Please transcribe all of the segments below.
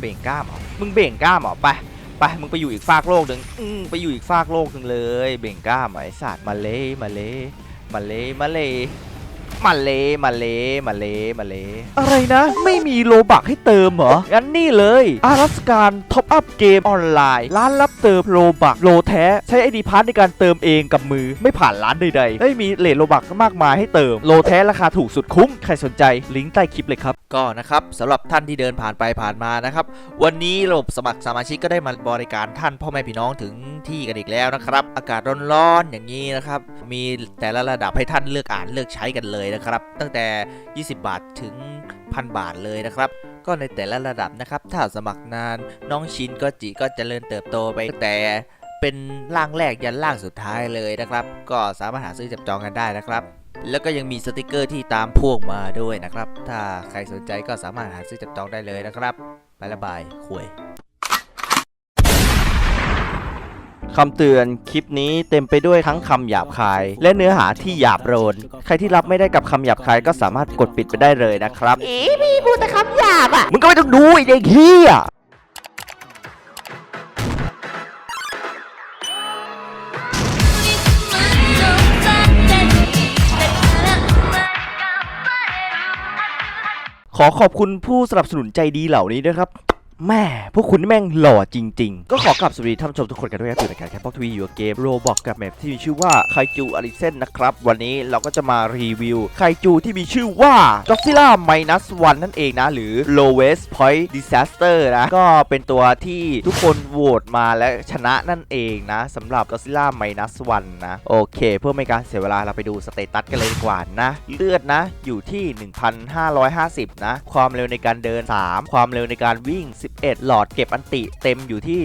เบ่งกล้ามเหรอมึงเบ่งกล้ามเหรอไปไปมึงไปอยู่อีกฟากโลกหนึ่งอืมไปอยู่อีกฟากโลกหนึ่งเลย เบ่งกล้ามไอ้สัตว์มาเลยมาเลยมาเลยมาเลย มาเลยมาเลยมาเลยมาเลยอะไรนะ ไม่มีโลบักให้เติมเหรอ งั้นนี่เลยอารัสการท็อปอัพเกมออนไลน์ ร้านรับเติมโลบักโลแท้ ใช้ไอดีพาร์ในการเติมเองกับมือไม่ผ่านร้านใดๆไม่มีเลทโลบักมากมายให้เติมโลแท้ราคาถูกสุดคุ้ม ใครสนใจลิงก์ใต้คลิปเลยครับ ก็นะครับสำหรับท่านที่เดินผ่านไปผ่านมานะครับ วันนี้ระบบสมัครสมาชิกก็ได้มาบริการท่านพ่อแม่พี่น้องถึง ที่กันอีกแล้วนะครับ อากาศร้อนๆอย่างนี้นะครับ มีแต่ละระดับให้ท่านเลือกอ่านเลือกใช้กันเลยนะครับ ตั้งแต่ 20 บาทถึงพันบาทเลยนะครับก็ในแต่ละระดับนะครับ ถ้าสมัครนานน้องชินก็จิก็จเจริญเติบโตไปตั้งแต่เป็นร่างแรกยันร่างสุดท้ายเลยนะครับ ก็สามารถหาซื้อจับจองกันได้นะครับ แล้วก็ยังมีสติกเกอร์ที่ตามพวงมาด้วยนะครับ ถ้าใครสนใจก็สามารถหาซื้อจับจองได้เลยนะครับ ไปละบายคุย คำเตือน คลิปนี้เต็มไปด้วยทั้งคำหยาบคาย และเนื้อหาที่หยาบโลนใครที่รับไม่ได้กับคำหยาบคายก็สามารถกดปิดไปได้เลยนะครับ เอ๊ะพี่พูดแต่คำหยาบอะ มึงก็ไม่ต้องดูไอ้เด็กเฮียขอขอบคุณผู้สนับสนุนใจดีเหล่านี้ด้วยครับ แม่พวกคุณแม่งหล่อจริง ๆ ก็ขอกลับสวัสดีท่านผู้ชมทุกคนกันด้วยครับอยู่ในการแคปพ็อกทวีอยู่กับเกมโรบอกกับแมปที่มีชื่อว่าไคจูอาริเซนนะครับ วันนี้เราก็จะมารีวิวไคจูที่มีชื่อว่า Godzilla Minus One นั่นเองนะ หรือ Lowest Point Disaster นะ ก็เป็นตัวที่ทุกคนโหวตมาและชนะนั่นเองนะสำหรับ Godzilla Minus One นะ โอเคเพื่อไม่การเสียเวลาเราไปดูสเตตัสกันเลยดีกว่านะ เลือดนะอยู่ที่ 1,550 นะ ความเร็วในการเดิน 3 ความเร็วในการวิ่ง11หลอดเก็บอันติเต็มอยู่ที่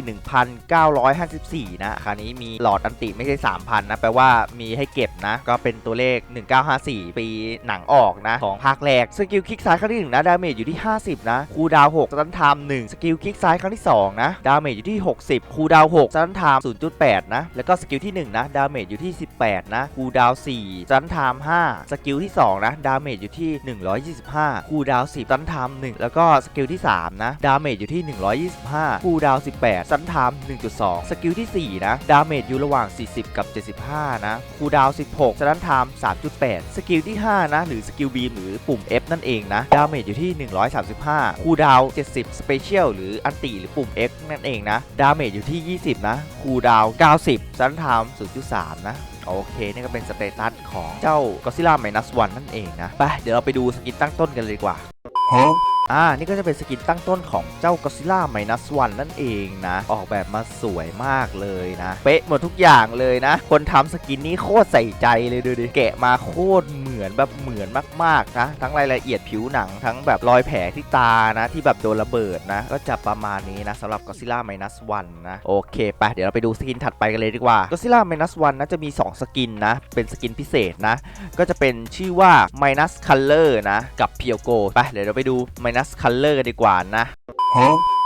1,954 นะ คราวนี้มีหลอดอันติไม่ใช่ 3,000 นะ แปลว่ามีให้เก็บนะ ก็เป็นตัวเลข 1954 ปีหนังออกนะของภาคแรก สกิลคลิกซ้ายครั้งที่ 1 นะ ดาเมจอยู่ที่ 50 นะ คูดาว6สตันไทม์1สกิลคลิกซ้ายครั้งที่ 2 นะ ดาเมจอยู่ที่ 60 คูดาว6สตันไทม์0.8 นะ แล้วก็สกิลที่ 1 นะ ดาเมจอยู่ที่ 18 นะ คูดาว4สตันไทม์5สกิลที่ 2 นะ ดาเมจอยู่ที่ 125 คูดาว10สตันไทม์1แล้วก็สกิลที่ 3 นะ ดาเมจอยู่ที่ที่ 125 คูลดาว 18 สันไทม์1.2 สกิลที่ 4 นะ ดาเมจอยู่ระหว่าง 40 กับ 75 นะ คูลดาว 16 สันไทม์3.8 สกิลที่ 5 นะ หรือสกิลบีมหรือปุ่ม F นั่นเองนะ ดาเมจอยู่ที่ 135 คูลดาว 70 สเปเชียลหรืออันติหรือปุ่ม X นั่นเองนะ ดาเมจอยู่ที่ 20 นะ คูลดาว 90 สันไทม์0.3 นะโอเค นี่ก็เป็นสเตตัสของเจ้า Godzilla Minus One นั่นเองนะ ไป เดี๋ยวเราไปดูสกินตั้งต้นกันเลยดีกว่า อ่า นี่ก็จะเป็นสกินตั้งต้นของเจ้า Godzilla Minus One นั่นเองนะ ออกแบบมาสวยมากเลยนะ เป๊ะหมดทุกอย่างเลยนะ คนทำสกินนี้โคตรใส่ใจเลยดูดิ แกะมาโคตรเหมือนแบบเหมือนมากๆนะ ทั้งรายละเอียดผิวหนัง ทั้งแบบรอยแผลที่ตานะ ที่แบบโดนระเบิดนะ ก็จะประมาณนี้นะสำหรับ Godzilla Minus One นะ โอเคไป เดี๋ยวเราไปดูสกินถัดไปกันเลยดีกว่า Godzilla Minus One นะจะมี 2 สกินนะ เป็นสกินพิเศษนะ ก็จะเป็นชื่อว่า Minus Color นะ กับ p i o g o ไป เดี๋ยวเราไปดูไม Minus Color กันดีกว่านะ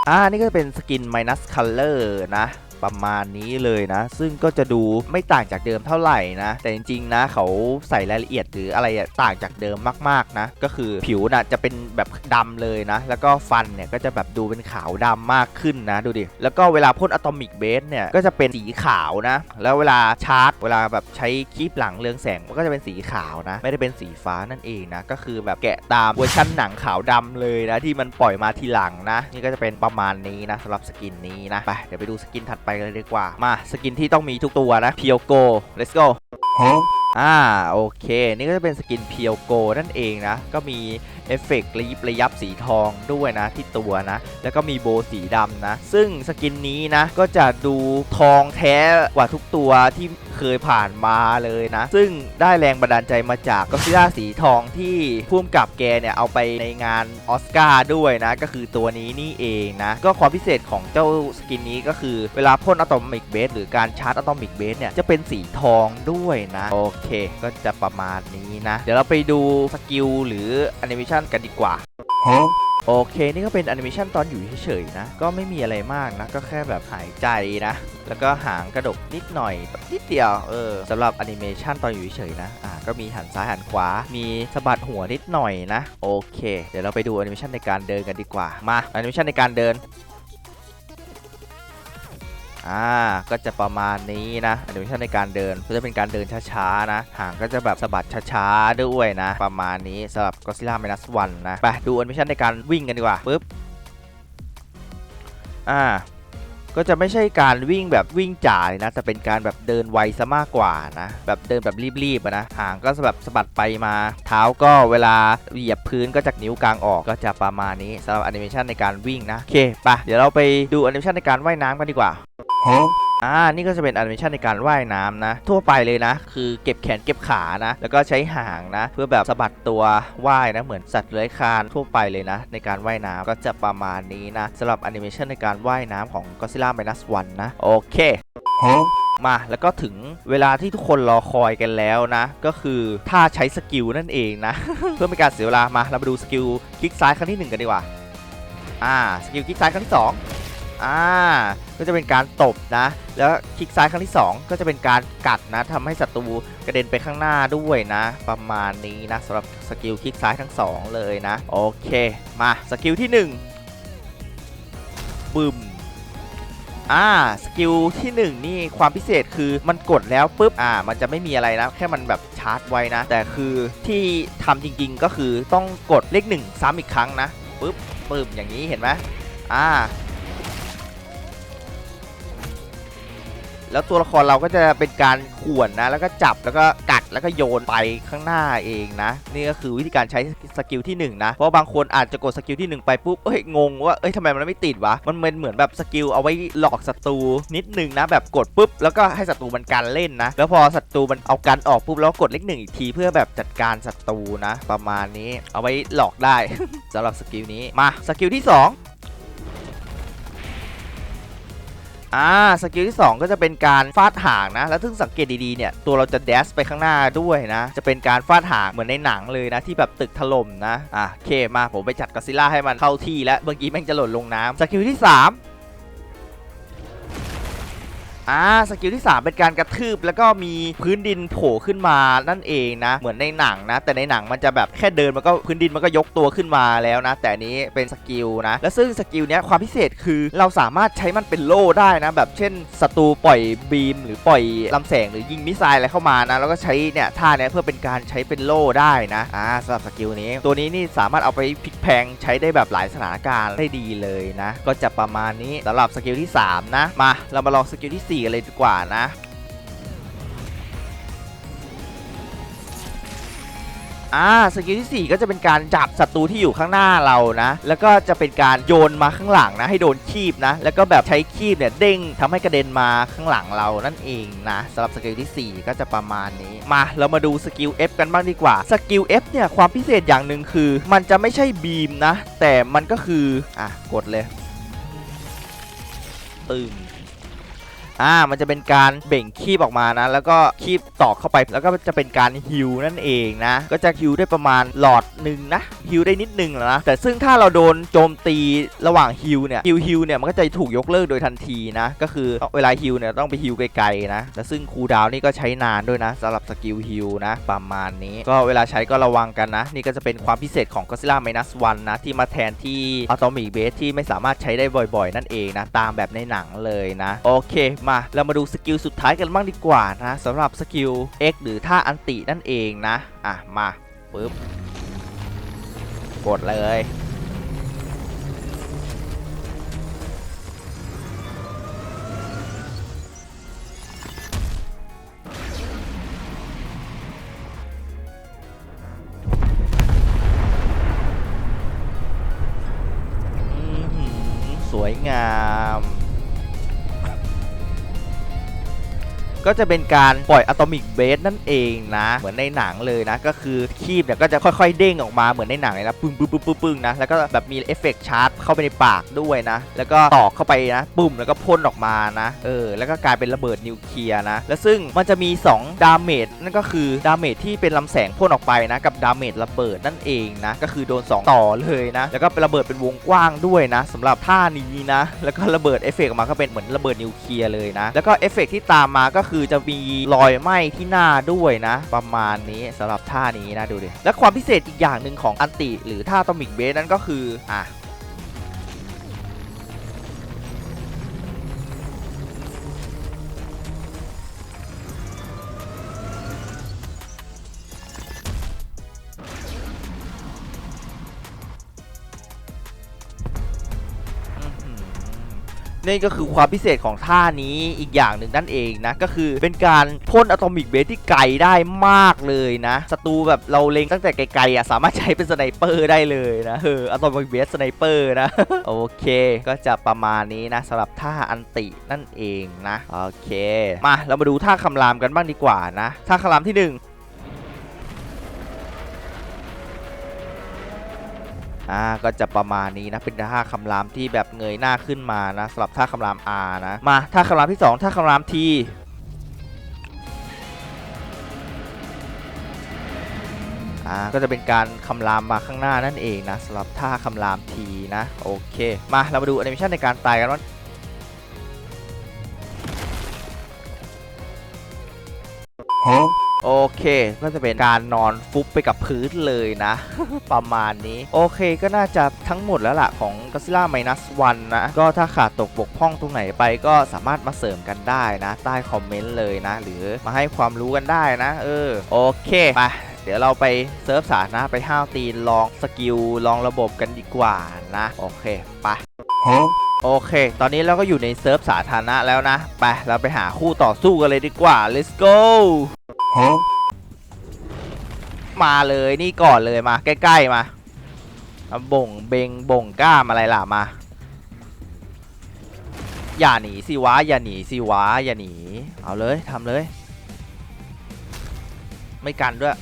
อ่า นี่ก็จะเป็นสกิน Minus Color นะ ประมาณนี้เลยนะ ซึ่งก็จะดูไม่ต่างจากเดิมเท่าไหร่นะ แต่จริงๆนะเขาใส่รายละเอียดหรืออะไรต่างจากเดิมมากๆนะ ก็คือผิวน่ะจะเป็นแบบดำเลยนะ แล้วก็ฟันเนี่ยก็จะแบบดูเป็นขาวดำมากขึ้นนะดูดิ แล้วก็เวลาพ่นอะตอมิกเบสเนี่ยก็จะเป็นสีขาวนะ แล้วเวลาชาร์จ เวลาแบบใช้คลิปหลังเรืองแสงมันก็จะเป็นสีขาวนะ ไม่ได้เป็นสีฟ้านั่นเองนะ ก็คือแบบแกะตามเวอร์ชันหนังขาวดำเลยนะที่มันปล่อยมาทีหลังนะ นี่ก็จะเป็นประมาณนี้นะสำหรับสกินนี้นะไปเดี๋ยวไปดูสกินถัดไปกันเลยดีกว่า มาสกินที่ต้องมีทุกตัวนะ p i o g o let's go อ่าโอเค นี่ก็จะเป็นสกินเพียวโกนั่นเองนะ ก็มีเอฟเฟกต์ระยิบระยับสีทองด้วยนะที่ตัวนะ แล้วก็มีโบว์สีดำนะ ซึ่งสกินนี้นะ ก็จะดูทองแท้กว่าทุกตัวที่ เคยผ่านมาเลยนะ ซึ่งได้แรงบันดาลใจมาจากก็ซิล่าสีทองที่พุ่มกับแกเนี่ยเอาไปในงานออสการ์ด้วยนะ ก็คือตัวนี้นี่เองนะ ก็ความพิเศษของเจ้าสกินนี้ก็คือเวลาพ่นอะตอมิกเบสหรือการชาร์จอะตอมิกเบสเนี่ยจะเป็นสีทองด้วยนะ โอเค ก็จะประมาณนี้นะ เดี๋ยวเราไปดูสกิลหรือแอนิเมชันกันดีกว่า โอเคนี่ก็เป็นแอนิเมชันตอนอยู่เฉยๆนะ ก็ไม่มีอะไรมากนะ ก็แค่แบบหายใจนะ แล้วก็หางกระดกนิดหน่อยนิดเดียวเออสำหรับแอนิเมชันตอนอยู่เฉยๆนะอ่าก็มีหันซ้ายหันขวา มีสะบัดหัวนิดหน่อยนะ โอเค เดี๋ยวเราไปดูแอนิเมชันในการเดินกันดีกว่ามาแอนิเมชันในการเดิน อ่าก็จะประมาณนี้นะแอนิเมชันในการเดินก็จะเป็นการเดินช้าๆนะหางก็จะแบบสะบัดช้าๆด้วยนะ ประมาณนี้สำหรับ Godzilla Minus One นะไปดูแอนิเมชันในการวิ่งกันดีกว่าปึ๊บอ่าก็จะไม่ใช่การวิ่งแบบวิ่งจ่ายนะแต่เป็นการแบบเดินไวซะมากกว่านะแบบเดินแบบรีบๆนะหางก็แบบสะบัดไปมา เท้าก็เวลาเหยียบพื้นก็จากนิ้วกลางออกก็จะประมาณนี้สำหรับแอนิเมชันในการวิ่งนะโอเคไปเดี๋ยวเราไปดูแอนิเมชันในการว่ายน้ำกันดีกว่า อ่า นี่ก็จะเป็นแอนิเมชันในการว่ายน้ำนะ ทั่วไปเลยนะ คือเก็บแขนเก็บขานะ แล้วก็ใช้หางนะ เพื่อแบบสะบัดตัวว่ายนะ เหมือนสัตว์เลื้อยคลานทั่วไปเลยนะ ในการว่ายน้ำก็จะประมาณนี้นะสำหรับแอนิเมชันในการว่ายน้ำของ Godzilla Minus One นะ โอเคมาแล้วก็ถึงเวลาที่ทุกคนรอคอยกันแล้วนะ ก็คือท่าใช้สกิลนั่นเองนะ เพื่อไม่ให้การเสียเวลามาเรามาดูสกิลคลิกซ้ายครั้งที่หนึ่งกันดีกว่า อ่า สกิลคลิกซ้ายครั้งที่ส อ่าก็จะเป็นการตบนะ แล้วคลิกซ้ายครั้งที่ 2 ก็จะเป็นการกัดนะทำให้ศัตรูกระเด็นไปข้างหน้าด้วยนะ ประมาณนี้นะสำหรับสกิลคลิกซ้ายทั้ง 2 เลยนะ โอเค มาสกิลที่ 1บึมอ่าสกิลที่ 1 นี่ความพิเศษคือมันกดแล้วปุ๊บอ่า มันจะไม่มีอะไรนะ แค่มันแบบชาร์จไว้นะ แต่คือที่ทำจริงๆก็คือต้องกดเลข 1 ซ้ำอีกครั้งนะปุ๊บปึ๊บอย่างนี้เห็นไหมอ่า แล้วตัวละครเราก็จะเป็นการข่วนนะ แล้วก็จับแล้วก็กัดแล้วก็โยนไปข้างหน้าเองนะ นี่ก็คือวิธีการใช้สกิลที่ 1 นะ เพราะบางคนอาจจะกดสกิลที่ 1 ไปปุ๊บเอ้ยงงว่าเอ้ยทำไมมันไม่ติดวะ มันเป็นเหมือนแบบสกิลเอาไว้หลอกศัตรูนิดนึงนะ แบบกดปุ๊บแล้วก็ให้ศัตรูมันกันเล่นนะ แล้วพอศัตรูมันเอากันออกปุ๊บแล้วกดเลขหนึ่งอีกทีเพื่อแบบจัดการศัตรูนะ ประมาณนี้เอาไว้หลอกได้สำหรับสกิลนี้มาสกิลที่ 2 อ่าสกิลที่ 2 ก็จะเป็นการฟาดหางนะ แล้วซึ่งสังเกตดีๆเนี่ยตัวเราจะเดสไปข้างหน้าด้วยนะ จะเป็นการฟาดหางเหมือนในหนังเลยนะ ที่แบบตึกถล่มนะอะโอเคมาผมไปจัดกอซิล่าให้มันเข้าที่แล้วเมื่อกี้แม่งจะหล่นลงน้ำสกิลที่ 3 อ่าสกิลที่ 3 เป็นการกระทืบ แล้วก็มีพื้นดินโผล่ขึ้นมานั่นเองนะ เหมือนในหนังนะ แต่ในหนังมันจะแบบแค่เดินมันก็พื้นดินมันก็ยกตัวขึ้นมาแล้วนะ แต่นี้เป็นสกิลนะ และซึ่งสกิลเนี้ยความพิเศษคือเราสามารถใช้มันเป็นโล่ได้นะ แบบเช่นศัตรูปล่อยบีม หรือปล่อยลำแสงหรือยิงมิสไซล์อะไรเข้ามานะแล้วก็ใช้เนี่ยท่าเนี้ยเพื่อเป็นการใช้เป็นโล่ได้นะอ่าสำหรับสกิลนี้ ตัวนี้นี่สามารถเอาไปพลิกแพงใช้ได้แบบหลายสถานการณ์ได้ดีเลยนะ ก็จะประมาณนี้สำหรับสกิลที่ 3 นะมาเรามาลองสกิลที่4กันเลยดีกว่านะ อ่าสกิลที่ 4 ก็จะเป็นการจับศัตรูที่อยู่ข้างหน้าเรานะ แล้วก็จะเป็นการโยนมาข้างหลังนะ ให้โดนคีบนะ แล้วก็แบบใช้คีบเนี่ยเด้งทำให้กระเด็นมาข้างหลังเรานั่นเองนะสำหรับสกิลที่ 4 ก็จะประมาณนี้ มาเรามาดูสกิล F กันบ้างดีกว่า สกิล F เนี่ยความพิเศษอย่างหนึ่งคือ มันจะไม่ใช่บีมนะ แต่มันก็คือ อะกดเลย ตึม อ่ามันจะเป็นการเบ่งคีบออกมานะ แล้วก็คีบตอกเข้าไปแล้วก็จะเป็นการฮิวนั่นเองนะ ก็จะฮิวได้ประมาณหลอดหนึ่งนะฮิวได้นิดนึงนะแต่ซึ่งถ้าเราโดนโจมตีระหว่างฮิวเนี่ยฮิวฮิวเนี่ยมันก็จะถูกยกเลิกโดยทันทีนะก็คือเวลาฮิวเนี่ยต้องไปฮิวไกลๆนะและซึ่งคูดาวนี่ก็ใช้นานด้วยนะสำหรับสกิลฮิวนะประมาณนี้ ก็เวลาใช้ก็ระวังกันนะ นี่ก็จะเป็นความพิเศษของ Godzilla Minus One นะที่มาแทนที่ Atomic Base ที่ไม่สามารถใช้ได้บ่อยๆ นั่นเองนะตามแบบในหนังเลยนะโอเคมาเรามาดูสกิลสุดท้ายกันบ้างดีกว่านะสำหรับสกิล X หรือท่าอันตินั่นเองนะ อะ มาปึ๊บกดเลย ก็จะเป็นการปล่อยอะตอมิกเบสนั่นเองนะ เหมือนในหนังเลยนะ ก็คือคีบเนี่ยก็จะค่อยๆเด้งออกมาเหมือนในหนังเลยนะปึ้งปึ้งปึ้งปึ้งปึ้งนะ แล้วก็แบบมีเอฟเฟกต์ชาร์จเข้าไปในปากด้วยนะ แล้วก็ตอกเข้าไปนะปุ่มแล้วก็พ่นออกมานะ เออ แล้วก็กลายเป็นระเบิดนิวเคลียร์นะ แล้วซึ่งมันจะมี 2 ดาเมจนั่นก็คือดาเมจที่เป็นลำแสงพ่นออกไปนะกับดาเมจระเบิดนั่นเองนะ ก็คือโดน 2 ต่อเลยนะ แล้วก็เป็นระเบิดเป็นวงกว้างด้วยนะสำหรับท่านี้นะ แล้วก็ระเบิดเอฟเฟกต์ออกมาก็เป็นเหมือนระเบิดนิวเคลียร์เลยนะ แล้วก็เอฟเฟกที่ตามมาก็คืือจะมีรอยไหม้ที่หน้าด้วยนะ ประมาณนี้สำหรับท่านี้นะดูดิและความพิเศษอีกอย่างหนึ่งของอันติ หรือท่าตอมิกเบสนั่นก็คืออะ นั่นก็คือความพิเศษของท่านี้อีกอย่างหนึ่งนั่นเองนะ ก็คือเป็นการพ่นอะตอมิกเบสที่ไกลได้มากเลยนะศัตรูแบบเราเล็งตั้งแต่ไกลๆอะสามารถใช้เป็นสไนเปอร์ได้เลยนะเอออะตอมิกเบสสไนเปอร์นะ โอเค ก็จะประมาณนี้นะสำหรับท่าอันตินั่นเองนะ โอเค มาเรามาดูท่าคำรามกันบ้างดีกว่านะ ท่าคำรามที่ 1 อ่าก็จะประมาณนี้นะเป็นท่าคำรามที่แบบเงยหน้าขึ้นมานะสำหรับท่าคำราม R นะมาท่าคำรามที่สองท่าคำราม T อ่าก็จะเป็นการคำรามมาข้างหน้านั่นเองนะสำหรับท่าคำราม T นะโอเค มาเรามาดูแอนิเมชันในการตายกันว่า โอเค ก็จะเป็นการนอนฟุบไปกับพื้นเลยนะ ประมาณนี้ โอเคก็น่าจะทั้งหมดแล้วล่ะของ Godzilla Minus One นะ ก็ถ้าขาดตกบกพร่องตรงไหนไปก็สามารถมาเสริมกันได้นะ ใต้คอมเมนต์เลยนะ หรือมาให้ความรู้กันได้นะ เออ โอเค ไปเดี๋ยวเราไปเซิร์ฟสาธารณะไปห้าวตีนลองสกิลลองระบบกันดีกว่านะ โอเค ไปโอเค ตอนนี้เราก็อยู่ในเซิร์ฟสาธารณะแล้วนะ ไป เราไปหาคู่ต่อสู้กันเลยดีกว่า let's go มาเลยนี่ก่อนเลยมา ใกล้ๆมาบ่งเบงบ่งกล้ามอะไรล่ะมา อย่าหนีสิวะอย่าหนีสิวะอย่าหนี เอาเลยทำเลย ไม่กันด้วย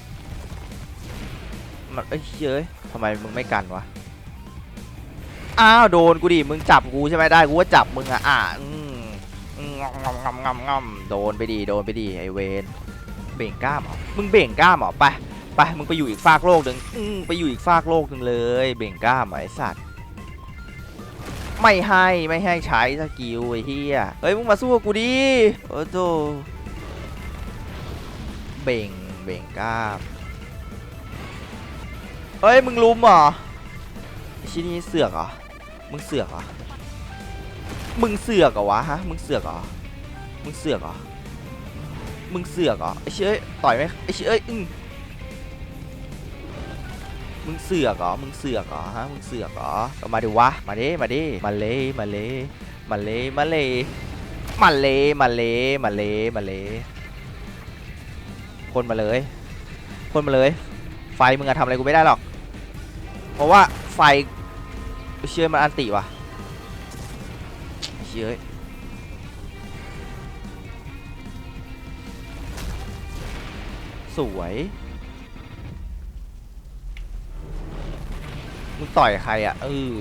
มันเอ้ยเย้ยทำไมมึงไม่กันวะอ้าวโดนกูดิมึงจับกูใช่ไหมได้กูว่าจับมึงอะอะอืมอืมงำงำงำงำโดนไปดีโดนไปดีไอเวน เบ่งกล้ามเหรอมึงเบ่งกล้ามเหรอไปไปมึงไปอยู่อีกฟากโลกหนึ่งไปอยู่อีกฟากโลกหนึ่งเลย เบ่งกล้ามเหรอไอสัตว์ไม่ให้ไม่ให้ใช้สกิลไอ้เหี้ยเฮ้ยมึงมาสู้กับกูดิโอ้โตเบ่งเบ่งกล้ามเฮ้ยมึงลุมเหรอไอชิ้นนี้เสือกเหรอมึงเสือกเหรอมึงเสือกเหรอวะฮะมึงเสือกเหรอมึงเสือกเหรอ มึงเสือกเหรอไอ้เชื่ยต่อยไหมไอ้เชื่ยอึ้งมึงเสือกเหรอ มึงเสือกเหรอฮะ มึงเสือกเหรอมาดิวะ มาดิมาดิมาเลย มาเลย มาเลย มาเลย มาเลย มาเลย มาเลย มาเลย คนมาเลย คนมาเลย ไฟมึงอะทำอะไรกูไม่ได้หรอก เพราะว่าไฟเชื่อมันอันติว่ะเชื่อ สวยมึงต่อยใครอะเออ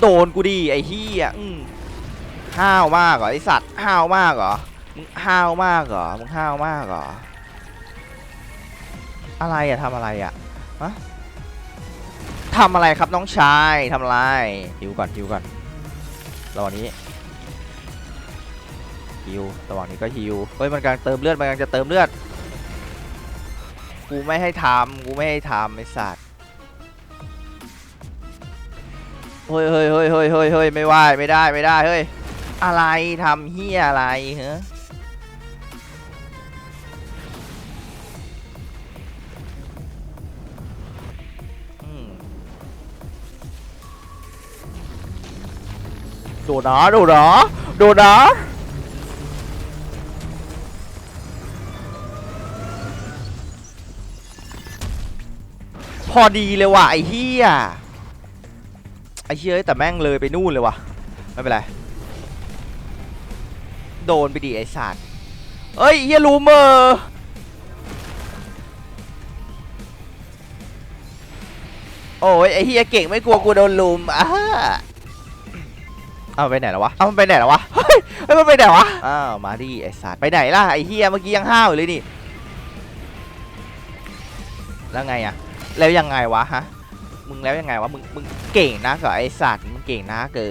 โดนกูดิไอ้เฮียอืมห้าวมากเหรอไอสัตว์ห้าวมากเหรอมึงห้าวมากเหรอมึงห้าวมากเหรออะไรอะทำอะไรอะฮะทำอะไรครับน้องชายทำอะไรฮิวก่อนฮิวก่อนระหว่างนี้ ฮิวระหว่างนี้ก็ฮิวเฮ้ยมันกำลังเติมเลือดมันกำลังจะเติมเลือดกูไม่ให้ทำกูไม่ให้ทำไอ้สัตว์เฮ้ยเฮ้ยเฮ้ยเฮ้ยเฮ้ยเฮ้ยไม่ไหวไม่ได้ไม่ได้เฮ้ยอะไรทำเฮียอะไรเฮ้อืมโดดนะดดนะดดนะ พอดีเลยว่ะไอ้เฮียไอ้เฮียแต่แม่งเลยไปนู่นเลยว่ะไม่เป็นไรโดนไปดิไอ้สัตว์เอ้ยเฮียรูเมอร์โอ้ยไอ้เฮียเก่งไม่กลัวกูโดนลุมอะเอาไปไหนแล้ววะ เอามันไปไหนแล้ววะ เฮ้ยเฮ้ยมันไปไหนวะ อ้าว มาดิไอ้สัตว์ไปไหนล่ะไอ้เฮียเมื่อกี้ยังห้าวอยู่เลยนี่ แล้วไงอะแล้วยังไงวะฮะมึงแล้วยังไงวะมึงมึงเก่งนะกับไอ้สัตว์มึงเก่งนะเกิ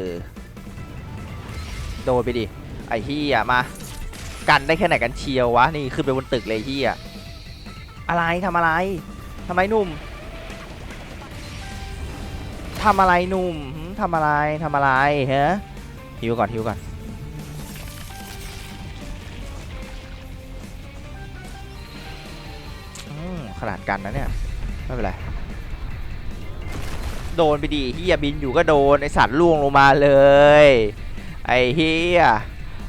โดนไปดิไอ้เฮียมา กันได้แค่ไหนกันเชียววะนี่ขึ้นไปบนตึกเลยเฮียอะไรทำอะไรทำไมหนุ่มทำอะไรหนุ่มหึทำอะไรทำอะไรฮะฮิวก่อนฮิวก่อน ขนาดกันนะเนี่ย ไม่เป็นไร โดนไปดิเฮียบินอยู่ก็โดน ไอสัตว์ล่วงลงมาเลย ไอเฮีย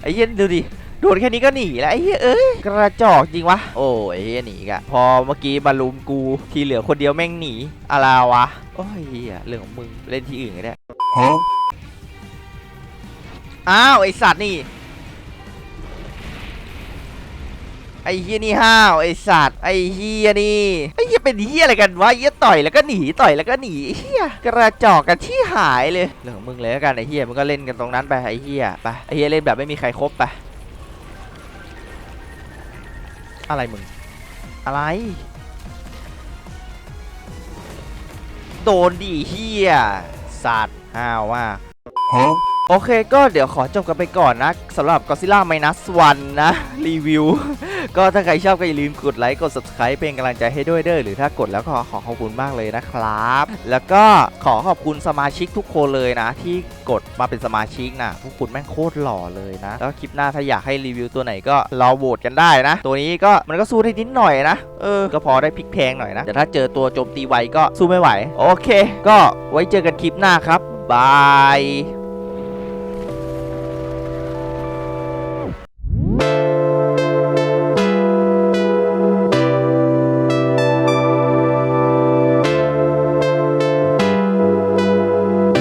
ไอเฮียดูดิโดนแค่นี้ก็หนีแล้วไอเฮียเอ้ยกระจอกจริงวะโอ้ยไอ้เฮียหนีกะพอเมื่อกี้มาลุมกูทีเหลือคนเดียวแม่งหนีอะไรวะโอ้ยเฮียเรื่องของมึงเล่นที่อื่นก็ได้อ้าวไอสัตว์นี่ ไอ้เฮียนี่ห้าวไอ้สัตว์ไอ้เฮียนี่ไอ้เฮียเป็นเฮียอะไรกันวะเฮียต่อยแล้วก็หนีต่อยแล้วก็หนีเฮียกระจอกกันที่หายเลยเรื่องของมึงเลยแล้วกันไอ้เฮียมึงก็เล่นกันตรงนั้นไปไอ้เฮียไปไอ้เฮียเล่นแบบไม่มีใครครบไปอะไรมึงอะไร โดนดิเฮียสัตว์ห้าวมากโอเคก็เดี๋ยวขอจบกันไปก่อนนะสำหรับ Godzilla Minus One นะ รีวิว ก็ถ้าใครชอบก็อย่าลืมกดไลค์กด subscribe เป็นกำลังใจให้ด้วยเด้อหรือถ้ากดแล้วก็ขอขอบคุณมากเลยนะครับ แล้วก็ขอขอบคุณสมาชิกทุกคนเลยนะ ที่กดมาเป็นสมาชิกนะพวกคุณแม่งโคตรหล่อเลยนะ แล้วคลิปหน้าถ้าอยากให้รีวิวตัวไหนก็รอโหวตกันได้นะ ตัวนี้ก็มันก็สู้ได้นิดหน่อยนะเออก็พอได้พลิกแพงหน่อยนะแต่ถ้าเจอตัวโจมตีไวก็สู้ไม่ไหว โอเค ก็ไว้เจอกันคลิปหน้าครับบาย